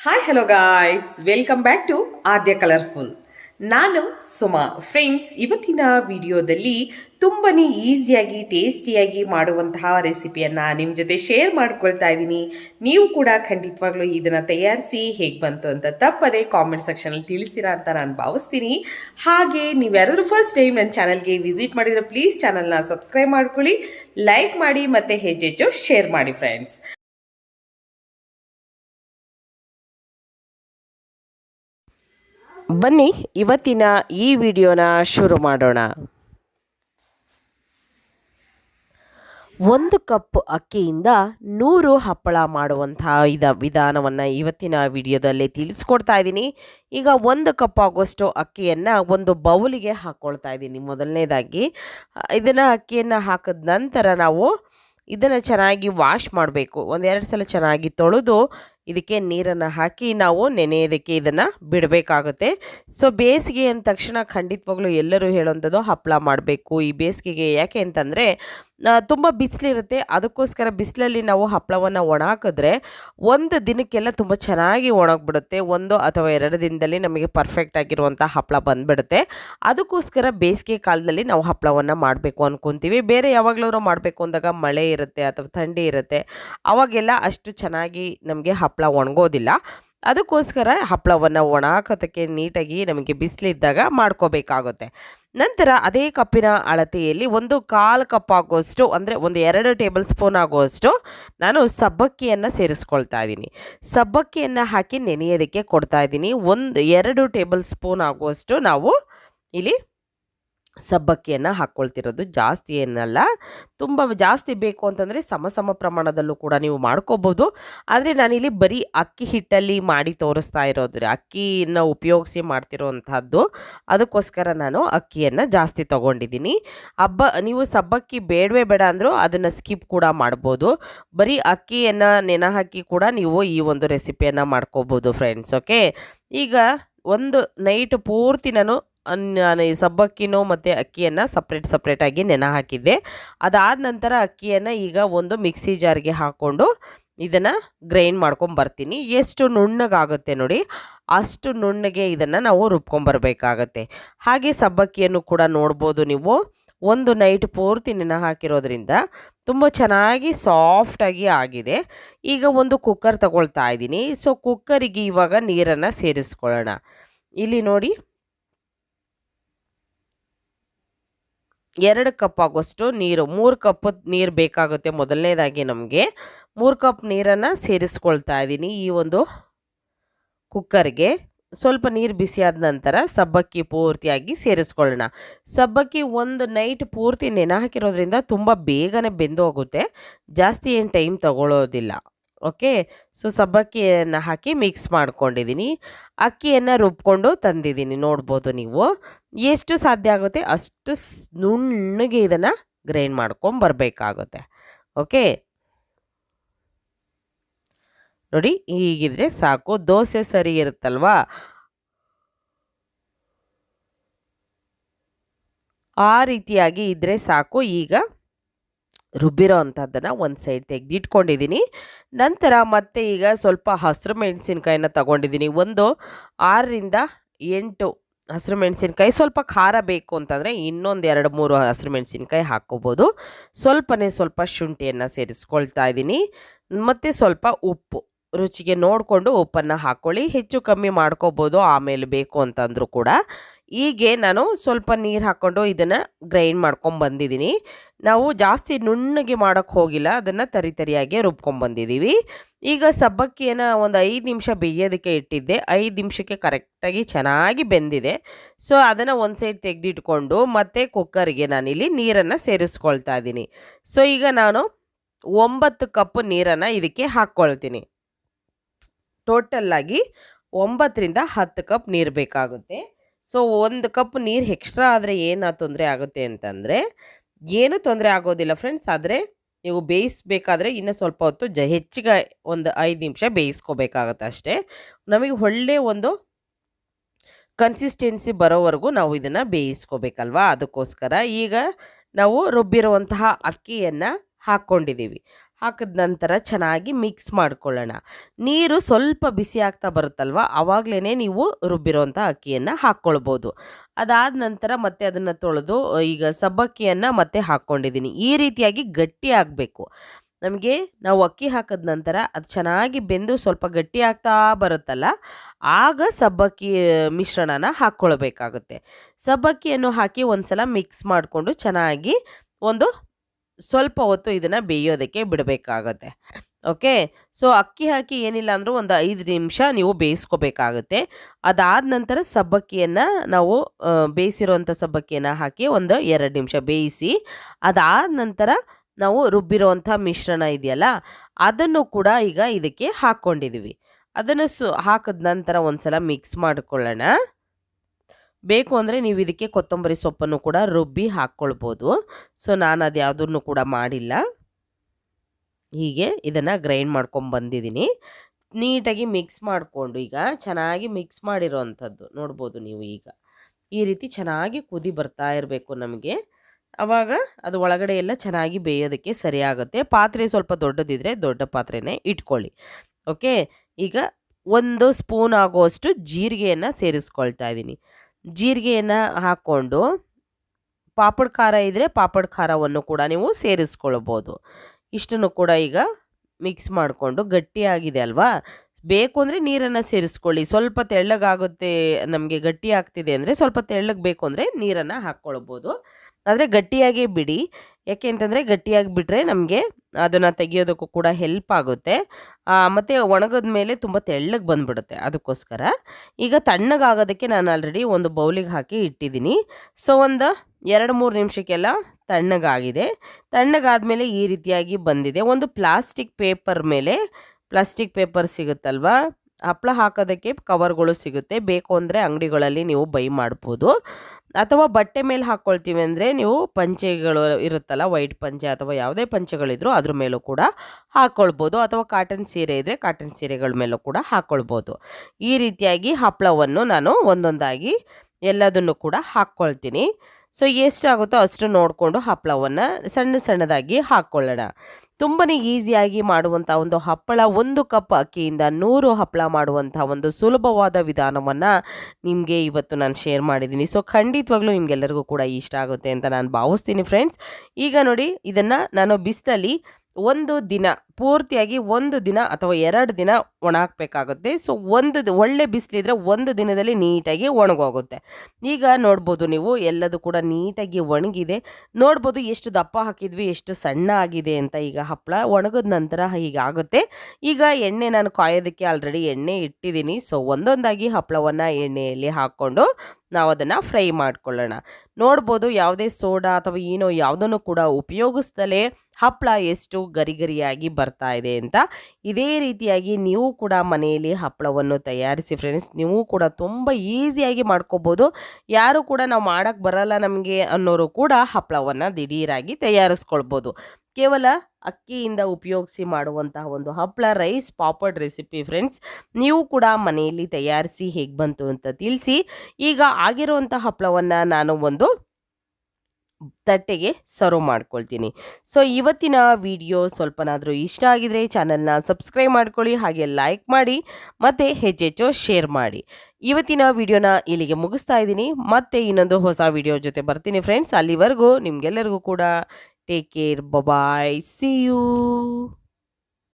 Hi hello guys welcome back to Aadya colourful ನಾನು Suma. Friends ಇವತ್ತಿನ ವಿಡಿಯೋದಲ್ಲಿ ತುಂಬಾ ಈಸಿಯಾಗಿ ಟೇಸ್ಟಿಯಾಗಿ ಮಾಡುವಂತಹ ರೆಸಿಪಿಯನ್ನು ನಿಮ್ಮ ಜೊತೆ ಶೇರ್ ಮಾಡ್ಕೊಳ್ತಾ ಇದ್ದೀನಿ. ನೀವು ಕೂಡ ಖಂಡಿತವಾಗ್ಲೂ ಇದನ್ನು ತಯಾರಿಸಿ ಹೇಗೆ ಬಂತು ಅಂತ ತಪ್ಪದೆ ಕಾಮೆಂಟ್ ಸೆಕ್ಷನಲ್ಲಿ ತಿಳಿಸ್ತೀರಾ ಅಂತ ನಾನು ಭಾವಿಸ್ತೀನಿ. ಹಾಗೆ ನೀವು ಯಾರಾದರೂ ಫಸ್ಟ್ ಟೈಮ್ ನನ್ನ ಚಾನಲ್ಗೆ ವಿಸಿಟ್ ಮಾಡಿದರೆ ಪ್ಲೀಸ್ ಚಾನಲ್ನ ಸಬ್ಸ್ಕ್ರೈಬ್ ಮಾಡ್ಕೊಳ್ಳಿ ಲೈಕ್ ಮಾಡಿ ಮತ್ತು ಹೆಚ್ಚೆಚ್ಚು ಶೇರ್ ಮಾಡಿ ಫ್ರೆಂಡ್ಸ್ ಬನ್ನಿ, ಇವತ್ತಿನ ಈ ವಿಡಿಯೋನ ಶುರು ಮಾಡೋಣ. ಒಂದು ಕಪ್ ಅಕ್ಕಿಯಿಂದ ನೂರು ಹಪ್ಪಳ ಮಾಡುವಂತಹ ಇದ ವಿಧಾನವನ್ನು ಇವತ್ತಿನ ವಿಡಿಯೋದಲ್ಲಿ ತಿಳಿಸ್ಕೊಡ್ತಾ ಇದ್ದೀನಿ. ಈಗ ಒಂದು ಕಪ್ ಆಗೋಷ್ಟು ಅಕ್ಕಿಯನ್ನು ಒಂದು ಬೌಲಿಗೆ ಹಾಕ್ಕೊಳ್ತಾ ಇದ್ದೀನಿ ಮೊದಲನೇದಾಗಿ. ಇದನ್ನು ಅಕ್ಕಿಯನ್ನು ಹಾಕಿದ ನಂತರ ನಾವು ಇದನ್ನು ಚೆನ್ನಾಗಿ ವಾಶ್ ಮಾಡಬೇಕು. ಒಂದೆರಡು ಸಲ ಚೆನ್ನಾಗಿ ತೊಳೆದು ಇದಕ್ಕೆ ನೀರನ್ನು ಹಾಕಿ ನಾವು ನೆನೆಯೋದಕ್ಕೆ ಇದನ್ನು ಬಿಡಬೇಕಾಗುತ್ತೆ. ಸೊ ಬೇಸಿಗೆ ಅಂದ ತಕ್ಷಣ ಖಂಡಿತವಾಗ್ಲೂ ಎಲ್ಲರೂ ಹೇಳೋವಂಥದ್ದು ಹಪ್ಪಳ ಮಾಡಬೇಕು. ಈ ಬೇಸಿಗೆಗೆ ಯಾಕೆ ಅಂತಂದರೆ ತುಂಬ ಬಿಸಿಲಿರುತ್ತೆ. ಅದಕ್ಕೋಸ್ಕರ ಬಿಸಿಲಲ್ಲಿ ನಾವು ಹಪ್ಪಳವನ್ನು ಒಣ ಹಾಕಿದ್ರೆ ಒಂದು ದಿನಕ್ಕೆಲ್ಲ ತುಂಬ ಚೆನ್ನಾಗಿ ಒಣಗಿಬಿಡುತ್ತೆ. ಒಂದು ಅಥವಾ ಎರಡು ದಿನದಲ್ಲಿ ನಮಗೆ ಪರ್ಫೆಕ್ಟ್ ಆಗಿರುವಂಥ ಹಪ್ಪಳ ಬಂದುಬಿಡುತ್ತೆ. ಅದಕ್ಕೋಸ್ಕರ ಬೇಸಿಗೆ ಕಾಲದಲ್ಲಿ ನಾವು ಹಪ್ಪಳವನ್ನು ಮಾಡಬೇಕು ಅಂದ್ಕೊತೀವಿ ಬೇರೆ ಯಾವಾಗಲೂ ಮಾಡಬೇಕು ಅಂದಾಗ ಮಳೆ ಇರುತ್ತೆ ಅಥವಾ ಥಂಡಿ ಇರುತ್ತೆ. ಅವಾಗೆಲ್ಲ ಅಷ್ಟು ಚೆನ್ನಾಗಿ ನಮಗೆ ಹಪ್ಪಳ ಒಣಗೋದಿಲ್ಲ. ಅದಕ್ಕೋಸ್ಕರ ಹಪ್ಪಳವನ್ನು ಒಣ ಹಾಕೋದಕ್ಕೆ ನೀಟಾಗಿ ನಮಗೆ ಬಿಸಿಲಿದ್ದಾಗ ಮಾಡ್ಕೋಬೇಕಾಗುತ್ತೆ. ನಂತರ ಅದೇ ಕಪ್ಪಿನ ಅಳತೆಯಲ್ಲಿ ಒಂದು ಕಾಲು ಕಪ್ ಆಗೋಷ್ಟು, ಅಂದರೆ ಒಂದು ಎರಡು ಟೇಬಲ್ ಸ್ಪೂನ್ ಆಗುವಷ್ಟು ನಾನು ಸಬ್ಬಕ್ಕಿಯನ್ನು ಸೇರಿಸ್ಕೊಳ್ತಾ ಇದ್ದೀನಿ. ಸಬ್ಬಕ್ಕಿಯನ್ನು ಹಾಕಿ ನೆನೆಯೋದಕ್ಕೆ ಕೊಡ್ತಾ ಇದ್ದೀನಿ. ಒಂದು, ಎರಡು ಟೇಬಲ್ ಸ್ಪೂನ್ ಆಗುವಷ್ಟು ನಾವು ಇಲ್ಲಿ ಸಬ್ಬಕ್ಕಿಯನ್ನು ಹಾಕ್ಕೊಳ್ತಿರೋದು ಜಾಸ್ತಿ ಏನಲ್ಲ. ತುಂಬ ಜಾಸ್ತಿ ಬೇಕು ಅಂತಂದರೆ ಸಮ ಸಮ ಪ್ರಮಾಣದಲ್ಲೂ ಕೂಡ ನೀವು ಮಾಡ್ಕೋಬೋದು. ಆದರೆ ನಾನಿಲ್ಲಿ ಬರೀ ಅಕ್ಕಿ ಹಿಟ್ಟಲ್ಲಿ ಮಾಡಿ ತೋರಿಸ್ತಾ ಇರೋದ್ರೆ. ಅಕ್ಕಿನ ಉಪಯೋಗಿಸಿ ಮಾಡ್ತಿರೋವಂಥದ್ದು ಅದಕ್ಕೋಸ್ಕರ ನಾನು ಅಕ್ಕಿಯನ್ನು ಜಾಸ್ತಿ ತೊಗೊಂಡಿದ್ದೀನಿ. ಹಬ್ಬ, ನೀವು ಸಬ್ಬಕ್ಕಿ ಬೇಡವೇ ಬೇಡ ಅಂದರೂ ಅದನ್ನು ಸ್ಕಿಪ್ ಕೂಡ ಮಾಡ್ಬೋದು. ಬರೀ ಅಕ್ಕಿಯನ್ನು ನೆನೆ ಹಾಕಿ ಕೂಡ ನೀವು ಈ ಒಂದು ರೆಸಿಪಿಯನ್ನು ಮಾಡ್ಕೋಬೋದು ಫ್ರೆಂಡ್ಸ್, ಓಕೆ? ಈಗ ಒಂದು ನೈಟ್ ಪೂರ್ತಿ ನಾನು ನಾನು ಈ ಸಬ್ಬಕ್ಕಿನೂ ಮತ್ತು ಅಕ್ಕಿಯನ್ನು ಸಪ್ರೇಟ್ ಸಪ್ರೇಟಾಗಿ ನೆನೆ ಹಾಕಿದ್ದೆ. ಅದಾದ ನಂತರ ಅಕ್ಕಿಯನ್ನು ಈಗ ಒಂದು ಮಿಕ್ಸಿ ಜಾರ್ಗೆ ಹಾಕ್ಕೊಂಡು ಇದನ್ನು ಗ್ರೈಂಡ್ ಮಾಡ್ಕೊಂಬರ್ತೀನಿ ಎಷ್ಟು ನುಣ್ಣಗಾಗುತ್ತೆ ನೋಡಿ, ಅಷ್ಟು ನುಣ್ಣಗೆ ಇದನ್ನು ನಾವು ರುಬ್ಕೊಂಬರ್ಬೇಕಾಗತ್ತೆ ಹಾಗೆ ಸಬ್ಬಕ್ಕಿಯನ್ನು ಕೂಡ ನೋಡ್ಬೋದು ನೀವು. ಒಂದು ನೈಟ್ ಪೂರ್ತಿ ನೆನೆ ಹಾಕಿರೋದ್ರಿಂದ ತುಂಬ ಚೆನ್ನಾಗಿ ಸಾಫ್ಟಾಗಿ ಆಗಿದೆ. ಈಗ ಒಂದು ಕುಕ್ಕರ್ ತಗೊಳ್ತಾ ಇದ್ದೀನಿ. ಸೊ ಕುಕ್ಕರಿಗೆ ಇವಾಗ ನೀರನ್ನು ಸೇರಿಸ್ಕೊಳ್ಳೋಣ. ಇಲ್ಲಿ ನೋಡಿ ಎರಡು ಕಪ್ ಆಗೋಷ್ಟು ನೀರು, ಮೂರು ಕಪ್ ನೀರು ಬೇಕಾಗುತ್ತೆ ಮೊದಲನೇದಾಗಿ ನಮಗೆ. ಮೂರು ಕಪ್ ನೀರನ್ನು ಸೇರಿಸ್ಕೊಳ್ತಾ ಇದ್ದೀನಿ ಈ ಒಂದು ಕುಕ್ಕರ್ಗೆ. ಸ್ವಲ್ಪ ನೀರು ಬಿಸಿಯಾದ ನಂತರ ಸಬ್ಬಕ್ಕಿ ಪೂರ್ತಿಯಾಗಿ ಸೇರಿಸ್ಕೊಳ್ಳೋಣ. ಸಬ್ಬಕ್ಕಿ ಒಂದು ನೈಟ್ ಪೂರ್ತಿ ನೆನೆ ಹಾಕಿರೋದ್ರಿಂದ ತುಂಬ ಬೇಗನೆ ಬೆಂದು ಹೋಗುತ್ತೆ ಜಾಸ್ತಿ ಏನು ಟೈಮ್ ತಗೊಳ್ಳೋದಿಲ್ಲ ಓಕೆ? ಸೊ, ಸಬ್ಬಕ್ಕಿಯನ್ನು ಹಾಕಿ ಮಿಕ್ಸ್ ಮಾಡ್ಕೊಂಡಿದ್ದೀನಿ ಅಕ್ಕಿಯನ್ನು ರುಬ್ಕೊಂಡು ತಂದಿದ್ದೀನಿ ನೋಡ್ಬೋದು ನೀವು. ಎಷ್ಟು ಸಾಧ್ಯ ಆಗುತ್ತೆ? ಅಷ್ಟು ನುಣ್ಣಗೆ ಇದನ್ನು ಗ್ರೈಂಡ್ ಮಾಡ್ಕೊಂಬರ್ಬೇಕಾಗುತ್ತೆ ಓಕೆ? ನೋಡಿ, ಹೀಗಿದ್ರೆ ಸಾಕು. ದೋಸೆ ಸರಿ ಇರುತ್ತಲ್ವಾ? ಆ ರೀತಿಯಾಗಿ ಇದ್ದರೆ ಸಾಕು. ಈಗ ರುಬ್ಬಿರೋ ಅಂಥದ್ದನ್ನು ಒಂದು ಸೈಡ್ ತೆಗೆದಿಟ್ಕೊಂಡಿದ್ದೀನಿ ನಂತರ ಮತ್ತೆ ಈಗ ಸ್ವಲ್ಪ ಹಸಿರು ಮೆಣಸಿನ್ಕಾಯಿನ ತಗೊಂಡಿದ್ದೀನಿ ಒಂದು ಆರರಿಂದ ಎಂಟು ಹಸಿರು ಮೆಣಸಿನ್ಕಾಯಿ. ಸ್ವಲ್ಪ ಖಾರ ಬೇಕು ಅಂತಂದರೆ ಇನ್ನೊಂದು ಎರಡು ಮೂರು ಹಸಿರು ಮೆಣಸಿನ್ಕಾಯಿ ಹಾಕ್ಕೋಬೋದು. ಸ್ವಲ್ಪನೇ ಸ್ವಲ್ಪ ಶುಂಠಿಯನ್ನು ಸೇರಿಸ್ಕೊಳ್ತಾ ಇದ್ದೀನಿ ಮತ್ತು ಸ್ವಲ್ಪ ಉಪ್ಪು. ರುಚಿಗೆ ನೋಡಿಕೊಂಡು ಉಪ್ಪನ್ನು ಹಾಕ್ಕೊಳ್ಳಿ ಹೆಚ್ಚು ಕಮ್ಮಿ ಮಾಡ್ಕೋಬೋದು. ಆಮೇಲೆ ಬೇಕು ಅಂತಂದರೂ ಕೂಡ. ಹೀಗೆ ನಾನು ಸ್ವಲ್ಪ ನೀರು ಹಾಕ್ಕೊಂಡು ಇದನ್ನು ಗ್ರೈಂಡ್ ಮಾಡ್ಕೊಂಡು ಬಂದಿದ್ದೀನಿ ನಾವು ಜಾಸ್ತಿ ನುಣ್ಣಗೆ ಮಾಡೋಕ್ಕೆ ಹೋಗಿಲ್ಲ, ಅದನ್ನು ತರಿ ತರಿಯಾಗಿ ರುಬ್ಕೊಂಬಂದಿದ್ದೀವಿ ಈಗ ಸಬ್ಬಕ್ಕಿಯನ್ನು ಒಂದು ಐದು ನಿಮಿಷ ಬೇಯೋದಕ್ಕೆ ಇಟ್ಟಿದ್ದೆ. ಐದು ನಿಮಿಷಕ್ಕೆ ಕರೆಕ್ಟಾಗಿ ಚೆನ್ನಾಗಿ ಬೆಂದಿದೆ. ಸೊ ಅದನ್ನು ಒಂದು ಸೈಡ್ ತೆಗೆದಿಟ್ಕೊಂಡು ಮತ್ತೆ ಕುಕ್ಕರ್ಗೆ ನಾನಿಲ್ಲಿ ನೀರನ್ನು ಸೇರಿಸ್ಕೊಳ್ತಾ ಇದ್ದೀನಿ ಸೊ ಈಗ ನಾನು ಒಂಬತ್ತು ಕಪ್ ನೀರನ್ನು ಇದಕ್ಕೆ ಹಾಕ್ಕೊಳ್ತೀನಿ. ಟೋಟಲ್ಲಾಗಿ ಒಂಬತ್ತರಿಂದ ಹತ್ತು ಕಪ್ ನೀರು ಬೇಕಾಗುತ್ತೆ. ಸೊ, ಒಂದು ಕಪ್ ನೀರು ಎಕ್ಸ್ಟ್ರಾ ಆದರೆ ಏನು ತೊಂದರೆ ಆಗುತ್ತೆ ಅಂತಂದರೆ, ಏನೂ ತೊಂದರೆ ಆಗೋದಿಲ್ಲ ಫ್ರೆಂಡ್ಸ್ ಆದರೆ ನೀವು ಬೇಯಿಸ್ಬೇಕಾದ್ರೆ ಇನ್ನು ಸ್ವಲ್ಪ ಹೊತ್ತು ಜ, ಹೆಚ್ಚಿಗೆ ಒಂದು ಐದು ನಿಮಿಷ ಬೇಯಿಸ್ಕೋಬೇಕಾಗತ್ತೆ ಅಷ್ಟೇ. ನಮಗೆ ಒಳ್ಳೆಯ ಒಂದು ಕನ್ಸಿಸ್ಟೆನ್ಸಿ ಬರೋವರೆಗೂ ನಾವು ಇದನ್ನು ಬೇಯಿಸ್ಕೋಬೇಕಲ್ವಾ? ಅದಕ್ಕೋಸ್ಕರ ಈಗ ನಾವು ರುಬ್ಬಿರುವಂತಹ ಅಕ್ಕಿಯನ್ನು ಹಾಕ್ಕೊಂಡಿದ್ದೀವಿ ಹಾಕಿದ ನಂತರ ಚೆನ್ನಾಗಿ ಮಿಕ್ಸ್ ಮಾಡ್ಕೊಳ್ಳೋಣ. ನೀರು ಸ್ವಲ್ಪ ಬಿಸಿ ಆಗ್ತಾ ಬರುತ್ತಲ್ವ? ಆವಾಗಲೇ ನೀವು ರುಬ್ಬಿರೋಂಥ ಅಕ್ಕಿಯನ್ನು ಹಾಕ್ಕೊಳ್ಬೋದು. ಅದಾದ ನಂತರ ಮತ್ತೆ ಅದನ್ನು ತೊಳೆದು ಈಗ ಸಬ್ಬಕ್ಕಿಯನ್ನು ಮತ್ತೆ ಹಾಕ್ಕೊಂಡಿದ್ದೀನಿ ಈ ರೀತಿಯಾಗಿ ಗಟ್ಟಿ ಆಗಬೇಕು. ನಮಗೆ ನಾವು ಅಕ್ಕಿ ಹಾಕಿದ ನಂತರ ಅದು ಚೆನ್ನಾಗಿ ಬೆಂದು ಸ್ವಲ್ಪ ಗಟ್ಟಿ ಆಗ್ತಾ ಬರುತ್ತಲ್ಲ, ಆಗ ಸಬ್ಬಕ್ಕಿ ಮಿಶ್ರಣನ ಹಾಕ್ಕೊಳ್ಬೇಕಾಗುತ್ತೆ. ಸಬ್ಬಕ್ಕಿಯನ್ನು ಹಾಕಿ ಒಂದು ಸಲ ಮಿಕ್ಸ್ ಮಾಡಿಕೊಂಡು ಚೆನ್ನಾಗಿ ಒಂದು ಸ್ವಲ್ಪ ಹೊತ್ತು ಇದನ್ನು ಬೇಯೋದಕ್ಕೆ ಬಿಡಬೇಕಾಗತ್ತೆ. ಓಕೆ? ಸೊ, ಅಕ್ಕಿ ಹಾಕಿ ಏನಿಲ್ಲ ಅಂದರೂ ಒಂದು ಐದು ನಿಮಿಷ ನೀವು ಬೇಯಿಸ್ಕೋಬೇಕಾಗುತ್ತೆ. ಅದಾದ ನಂತರ ಸಬ್ಬಕ್ಕಿಯನ್ನು ನಾವು ಬೇಯಿಸಿರೋವಂಥ ಸಬ್ಬಕ್ಕಿಯನ್ನು ಹಾಕಿ ಒಂದು ಎರಡು ನಿಮಿಷ ಬೇಯಿಸಿ, ಅದಾದ ನಂತರ ನಾವು ರುಬ್ಬಿರೋವಂಥ ಮಿಶ್ರಣ ಇದೆಯಲ್ಲ, ಅದನ್ನು ಕೂಡ ಈಗ ಇದಕ್ಕೆ ಹಾಕ್ಕೊಂಡಿದ್ದೀವಿ. ಅದನ್ನು ಸು, ಹಾಕಿದ ನಂತರ ಒಂದು ಸಲ ಮಿಕ್ಸ್ ಮಾಡ್ಕೊಳ್ಳೋಣ. ಬೇಕು ಅಂದರೆ ನೀವು ಇದಕ್ಕೆ ಕೊತ್ತಂಬರಿ ಸೊಪ್ಪನ್ನು ಕೂಡ ರುಬ್ಬಿ ಹಾಕ್ಕೊಳ್ಬೋದು. ಸೊ ನಾನು ಅದು ಯಾವುದನ್ನು ಕೂಡ ಮಾಡಿಲ್ಲ. ಹೀಗೆ ಇದನ್ನು ಗ್ರೈಂಡ್ ಮಾಡ್ಕೊಂಡು ಬಂದಿದ್ದೀನಿ. ನೀಟಾಗಿ ಮಿಕ್ಸ್ ಮಾಡಿಕೊಂಡು ಈಗ ಚೆನ್ನಾಗಿ ಮಿಕ್ಸ್ ಮಾಡಿರೋವಂಥದ್ದು ನೋಡ್ಬೋದು ನೀವು ಈಗ. ಈ ರೀತಿ ಚೆನ್ನಾಗಿ ಕುದಿ ಬರ್ತಾ ಇರಬೇಕು ನಮಗೆ. ಆವಾಗ ಅದು ಒಳಗಡೆ ಎಲ್ಲ ಚೆನ್ನಾಗಿ ಬೇಯೋದಕ್ಕೆ ಸರಿಯಾಗುತ್ತೆ ಪಾತ್ರೆ ಸ್ವಲ್ಪ ದೊಡ್ಡದಿದ್ದರೆ ದೊಡ್ಡ ಪಾತ್ರೆನೇ ಇಟ್ಕೊಳ್ಳಿ. ಓಕೆ ಈಗ ಒಂದು ಸ್ಪೂನ್ ಆಗೋಷ್ಟು ಜೀರಿಗೆಯನ್ನು ಸೇರಿಸ್ಕೊಳ್ತಾ ಇದ್ದೀನಿ. ಜೀರಿಗೆಯನ್ನು ಹಾಕ್ಕೊಂಡು ಪಾಪಡ್ ಖಾರ ಇದ್ದರೆ ಪಾಪಡ್ ಖಾರವನ್ನು ಕೂಡ ನೀವು ಸೇರಿಸ್ಕೊಳ್ಬೋದು. ಇಷ್ಟನ್ನು ಕೂಡ ಈಗ ಮಿಕ್ಸ್ ಮಾಡಿಕೊಂಡು ಗಟ್ಟಿಯಾಗಿದೆ ಅಲ್ವಾ? ಬೇಕು ಅಂದರೆ ನೀರನ್ನು ಸೇರಿಸ್ಕೊಳ್ಳಿ. ಸ್ವಲ್ಪ ತೆಳ್ಳಗಾಗುತ್ತೆ, ನಮಗೆ ಗಟ್ಟಿ ಆಗ್ತಿದೆ ಅಂದರೆ ಸ್ವಲ್ಪ ತೆಳ್ಳಗೆ ಬೇಕು ಅಂದರೆ ನೀರನ್ನು ಹಾಕ್ಕೊಳ್ಬೋದು. ಆದರೆ ಗಟ್ಟಿಯಾಗೇ ಬಿಡಿ. ಯಾಕೆ ಅಂತಂದರೆ ಗಟ್ಟಿಯಾಗಿ ಬಿಟ್ಟರೆ ನಮಗೆ ಅದನ್ನು ತೆಗಿಯೋದಕ್ಕೂ ಕೂಡ ಹೆಲ್ಪ್ ಆಗುತ್ತೆ. ಮತ್ತು ಒಣಗಿದ ಮೇಲೆ ತುಂಬ ತೆಳ್ಳಗೆ ಬಂದುಬಿಡುತ್ತೆ ಅದಕ್ಕೋಸ್ಕರ. ಈಗ ತಣ್ಣಗಾಗೋದಕ್ಕೆ ನಾನು ಆಲ್ರೆಡಿ ಒಂದು ಬೌಲಿಗೆ ಹಾಕಿ ಇಟ್ಟಿದ್ದೀನಿ. ಸೊ ಒಂದು ಎರಡು ಮೂರು ನಿಮಿಷಕ್ಕೆಲ್ಲ ತಣ್ಣಗಾಗಿದೆ. ತಣ್ಣಗಾದ್ಮೇಲೆ ಈ ರೀತಿಯಾಗಿ ಬಂದಿದೆ. ಒಂದು ಪ್ಲಾಸ್ಟಿಕ್ ಪೇಪರ್ ಮೇಲೆ ಪ್ಲಾಸ್ಟಿಕ್ ಪೇಪರ್ ಸಿಗುತ್ತಲ್ವಾ? ಹಪ್ಪಳ ಹಾಕೋದಕ್ಕೆ ಕವರ್ಗಳು ಸಿಗುತ್ತೆ. ಬೇಕು ಅಂದರೆ ಅಂಗಡಿಗಳಲ್ಲಿ ನೀವು ಬೈ ಮಾಡ್ಬೋದು. ಅಥವಾ ಬಟ್ಟೆ ಮೇಲೆ ಹಾಕ್ಕೊಳ್ತೀವಿ ಅಂದರೆ ನೀವು ಪಂಚೆಗಳು ಇರುತ್ತಲ್ಲ ವೈಟ್ ಪಂಚೆ ಅಥವಾ ಯಾವುದೇ ಪಂಚೆಗಳಿದ್ರೂ ಅದ್ರ ಮೇಲೂ ಕೂಡ ಹಾಕ್ಕೊಳ್ಬೋದು ಅಥವಾ ಕಾಟನ್ ಸೀರೆ ಇದ್ದರೆ ಕಾಟನ್ ಸೀರೆಗಳ ಮೇಲೂ ಕೂಡ ಹಾಕ್ಕೊಳ್ಬೋದು ಈ ರೀತಿಯಾಗಿ ಹಪ್ಪಳವನ್ನು ನಾನು ಒಂದೊಂದಾಗಿ ಎಲ್ಲದನ್ನು ಕೂಡ ಹಾಕ್ಕೊಳ್ತೀನಿ ಸೊ, ಎಷ್ಟಾಗುತ್ತೋ ಅಷ್ಟು ನೋಡಿಕೊಂಡು ಹಪ್ಪಳವನ್ನು ಸಣ್ಣ ಸಣ್ಣದಾಗಿ ಹಾಕ್ಕೊಳ್ಳೋಣ ತುಂಬಾ ಈಸಿಯಾಗಿ ಮಾಡುವಂಥ ಒಂದು ಹಪ್ಪಳ, ಒಂದು ಕಪ್ ಅಕ್ಕಿಯಿಂದ ನೂರು ಹಪ್ಪಳ ಮಾಡುವಂಥ ಒಂದು ಸುಲಭವಾದ ವಿಧಾನವನ್ನು ನಿಮಗೆ ಇವತ್ತು ನಾನು ಶೇರ್ ಮಾಡಿದ್ದೀನಿ. ಸೊ, ಖಂಡಿತವಾಗ್ಲೂ ನಿಮಗೆಲ್ಲರಿಗೂ ಕೂಡ ಇಷ್ಟ ಆಗುತ್ತೆ ಅಂತ ನಾನು ಭಾವಿಸ್ತೀನಿ ಫ್ರೆಂಡ್ಸ್ ಈಗ ನೋಡಿ, ಇದನ್ನು ನಾನು ಬಿಸಿಲಲ್ಲಿ ಒಂದು ದಿನ ಪೂರ್ತಿಯಾಗಿ ಒಂದು ದಿನ ಅಥವಾ ಎರಡು ದಿನ ಒಣ ಹಾಕಬೇಕಾಗುತ್ತೆ ಸೊ, ಒಂದು ಒಳ್ಳೆ ಬಿಸಿಲಿದ್ರೆ ಒಂದು ದಿನದಲ್ಲಿ ನೀಟಾಗಿ ಒಣಗೋಗುತ್ತೆ. ಈಗ ನೋಡ್ಬೋದು ನೀವು, ಎಲ್ಲದೂ ಕೂಡ ನೀಟಾಗಿ ಒಣಗಿದೆ. ನೋಡ್ಬೋದು ಎಷ್ಟು ದಪ್ಪ ಹಾಕಿದ್ವಿ, ಎಷ್ಟು ಸಣ್ಣ ಆಗಿದೆ ಅಂತ ಈಗ ಹಪ್ಪಳ ಒಣಗಿದ ನಂತರ ಹೀಗಾಗುತ್ತೆ ಈಗ ಎಣ್ಣೆ ನಾನು ಕಾಯೋದಕ್ಕೆ ಆಲ್ರೆಡಿ ಎಣ್ಣೆ ಇಟ್ಟಿದ್ದೀನಿ. ಸೊ, ಒಂದೊಂದಾಗಿ ಹಪ್ಪಳವನ್ನು ಎಣ್ಣೆಯಲ್ಲಿ ಹಾಕ್ಕೊಂಡು ನಾವು ಅದನ್ನು ಫ್ರೈ ಮಾಡ್ಕೊಳ್ಳೋಣ. ನೋಡ್ಬೋದು ಯಾವುದೇ ಸೋಡಾ ಅಥವಾ ಏನೋ ಯಾವುದನ್ನು ಕೂಡ ಉಪಯೋಗಿಸ್ದಲೇ ಹಪ್ಪಳ ಎಷ್ಟು ಗರಿ ಗರಿಯಾಗಿ ಬರ್ತಾ ಇದೆ ಅಂತ. ಇದೇ ರೀತಿಯಾಗಿ ನೀವು ಕೂಡ ಮನೆಯಲ್ಲಿ ಹಪ್ಪಳವನ್ನು ತಯಾರಿಸಿ ಫ್ರೆಂಡ್ಸ್ ನೀವು ಕೂಡ ತುಂಬ ಈಸಿಯಾಗಿ ಮಾಡ್ಕೋಬೋದು. ಯಾರು ಕೂಡ ನಾವು ಮಾಡೋಕ್ಕೆ ಬರಲ್ಲ ನಮಗೆ ಅನ್ನೋರು ಕೂಡ ಹಪ್ಪಳವನ್ನು ದಿಢೀರಾಗಿ ತಯಾರಿಸ್ಕೊಳ್ಬೋದು. ಕೇವಲ ಅಕ್ಕಿಯಿಂದ ಉಪಯೋಗಿಸಿ ಮಾಡುವಂತಹ ಒಂದು ಹಪ್ಪಳ ರೈಸ್ ಪಾಪಡ್ ರೆಸಿಪಿ ಫ್ರೆಂಡ್ಸ್ ನೀವು ಕೂಡ ಮನೆಯಲ್ಲಿ ತಯಾರಿಸಿ ಹೇಗೆ ಬಂತು ಅಂತ ತಿಳಿಸಿ. ಈಗ ಆಗಿರುವಂಥ ಹಪ್ಪಳವನ್ನು ನಾನು ಒಂದು ತಟ್ಟೆಗೆ ಸರ್ವ್ ಮಾಡ್ಕೊಳ್ತೀನಿ. ಸೊ ಇವತ್ತಿನ ವಿಡಿಯೋ ಸ್ವಲ್ಪನಾದರೂ ಇಷ್ಟ ಆಗಿದರೆ ಚಾನಲ್ನ ಸಬ್ಸ್ಕ್ರೈಬ್ ಮಾಡ್ಕೊಳ್ಳಿ, ಹಾಗೆ ಲೈಕ್ ಮಾಡಿ, ಮತ್ತು ಹೆಚ್ಚೆಚ್ಚು ಶೇರ್ ಮಾಡಿ. ಇವತ್ತಿನ ವಿಡಿಯೋನ ಇಲ್ಲಿಗೆ ಮುಗಿಸ್ತಾ ಇದ್ದೀನಿ. ಮತ್ತೆ ಇನ್ನೊಂದು ಹೊಸ ವಿಡಿಯೋ ಜೊತೆ ಬರ್ತೀನಿ ಫ್ರೆಂಡ್ಸ್ ಅಲ್ಲಿವರೆಗೂ ನಿಮಗೆಲ್ಲರಿಗೂ ಕೂಡ take care bye bye see you